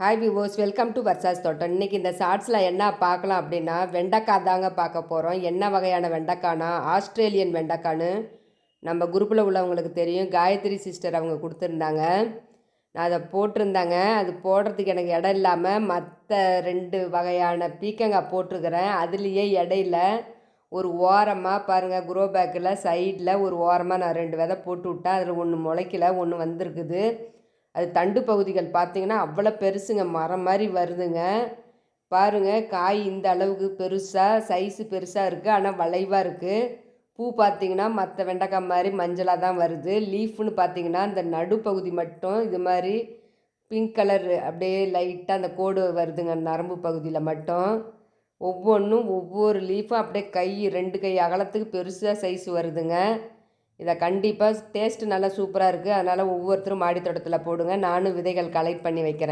Hi விவோஸ் welcome to வர்சாஸ் தோட்டம் இன்றைக்கி இந்த ஷார்ட்ஸில் என்ன பார்க்கலாம் அப்படின்னா வெண்டைக்காய் தாங்க பார்க்க போகிறோம் என்ன வகையான வெண்டைக்கானா? ஆஸ்திரேலியன் வெண்டைக்கான்னு நம்ம குரூப்பில் உள்ளவங்களுக்கு தெரியும். காயத்ரி சிஸ்டர் அவங்க கொடுத்துருந்தாங்க. நான் அதை போட்டிருந்தாங்க. அது போடுறதுக்கு எனக்கு இடம் இல்லாமல் மற்ற ரெண்டு வகையான பீக்கங்காய் போட்டிருக்கிறேன். அதுலேயே இடையில ஒரு ஓரமாக பாருங்கள் குரோ பேக்கில் சைடில் ஒரு ஓரமாக நான் ரெண்டு விதை போட்டு விட்டேன். அதில் ஒன்று முளைக்கல ஒன்று வந்திருக்குது. அது தண்டு பகுதிகள் பார்த்தீங்கன்னா அவ்வளோ பெருசுங்க மரம் மாதிரி வருதுங்க. பாருங்கள் காய் இந்த அளவுக்கு பெருசாக சைஸு பெருசாக இருக்குது ஆனால் வளைவாக இருக்குது பூ பார்த்தீங்கன்னா மற்ற வெண்டைக்காய் மாதிரி மஞ்சளாக தான் வருது. லீஃப்னு பார்த்தீங்கன்னா இந்த நடுப்பகுதி மட்டும் இது மாதிரி பிங்க் கலர் அப்படியே லைட்டாக அந்த கோடு வருதுங்க நரம்பு பகுதியில் மட்டும். ஒவ்வொன்றும் ஒவ்வொரு லீஃபும் அப்படியே கை ரெண்டு கை அகலத்துக்கு பெருசாக சைஸ் வருதுங்க. இதை கண்டிப்பாக டேஸ்ட்டு நல்லா சூப்பராக இருக்குது அதனால் ஒவ்வொருத்தரும் மாடி தோட்டத்தில் போடுங்க. நானும் விதைகள் கலெக்ட் பண்ணி வைக்கிறேன்.